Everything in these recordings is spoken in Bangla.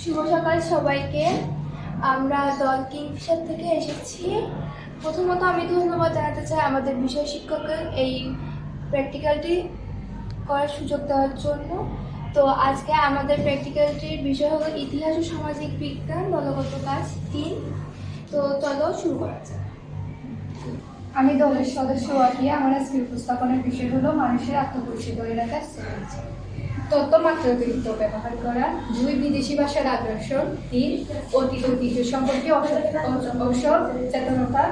শুভ সকাল সবাইকে। আমরা দল কিংফিশার থেকে এসেছি। প্রথমত আমি ধন্যবাদ জানাতে চাই আমাদের বিষয় শিক্ষককে এই প্র্যাকটিক্যালটি করার সুযোগ দেওয়ার জন্য। তো আজকে আমাদের প্র্যাকটিক্যালটির বিষয় হলো ইতিহাস ও সামাজিক বিজ্ঞান, দলগত কাজ, তিন। তো চলো শুরু করা যাক। আমি দলের সদস্য ওয়াকিয়া আমার আজকের উপস্থাপনের বিষয় হলো মানুষের আত্মপরিচিত রাখার strategy। তথ্য মাত্রাতিরিক্ত ব্যবহার করা, দুই বিদেশি ভাষার আগ্রাসন, তিন, অতীত ঐতিহ্য সম্পর্কে অসচেতনতা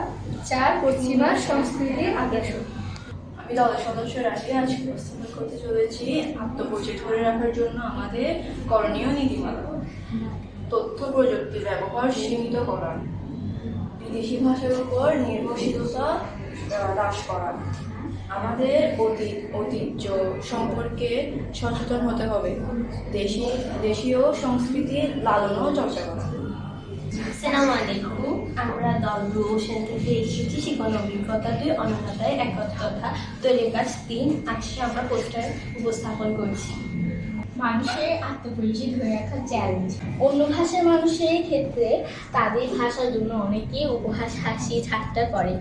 চার, পশ্চিমা সংস্কৃতির আগ্রাসন। আমি দলের সদস্য রাশি আজ উপস্থাপন করতে চলেছি আত্মপরিচয় ধরে রাখার জন্য আমাদের করণীয় নীতিমালা। তথ্য প্রযুক্তির ব্যবহার সীমিত করা বিদেশি ভাষার উপর নির্ভরশীলতা হ্রাস করা। আমাদের অতীত ঐতিহ্য সম্পর্কে সচেতন হতে হবে। দেশি, দেশীয় সংস্কৃতির লালন ও চর্চা করা। আসসালামু আলাইকুম। আমরা দল রোশন থেকে এসেছি। শিক্ষণ অভিজ্ঞতা দুই অনন্যতায় একত্রতা তৈরির কাজ তিন, আজকে আমরা পোস্টার উপস্থাপন করছি। মানুষের আত্মপরিচয় ধরে রাখার চ্যালেঞ্জ অন্য ভাষার মানুষের ক্ষেত্রে তাদের ভাষার জন্য অনেকেই উপহাস, হাসি, ঠাট্টা করে।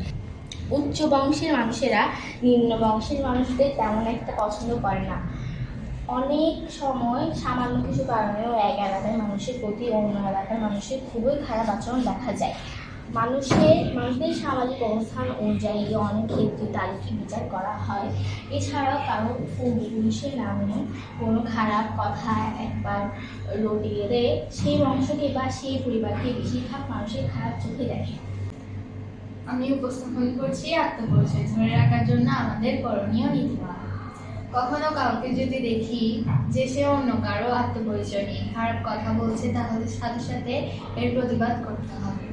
উচ্চ বংশের মানুষেরা নিম্ন বংশের মানুষদের তেমন একটা পছন্দ করে না। অনেক সময় সামান্য কিছু কারণেও এক এলাকার মানুষের প্রতি অন্য এলাকার মানুষের খুবই খারাপ আচরণ দেখা যায়। মানুষের মানুষদের সামাজিক অবস্থান অনুযায়ী অনেক ক্ষেত্রে তাদেরকে বিচার করা হয়। এছাড়াও কারও পুরুষের নামে কোনো খারাপ কথা একবার রটিয়ে সেই বংশকে বা সেই পরিবারকে বেশিরভাগ মানুষের খারাপ চোখে দেখে। আমি উপস্থাপন করছি আত্মপরিচয় ধরে রাখার জন্য আমাদের করণীয় নীতিমালা কখনো কাউকে যদি দেখি যে সে অন্য কারও আত্মপরিচয় নিয়ে খারাপ কথা বলছে, তাহলে সাথে সাথে এর প্রতিবাদ করতে হবে।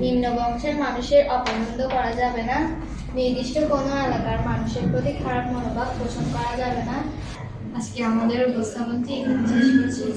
নিম্ন বংশের মানুষের অপছন্দ করা যাবে না। নির্দিষ্ট কোনো এলাকার মানুষের প্রতি খারাপ মনোভাব পোষণ করা যাবে না। আজকে আমাদের উপস্থাপনটি শেষ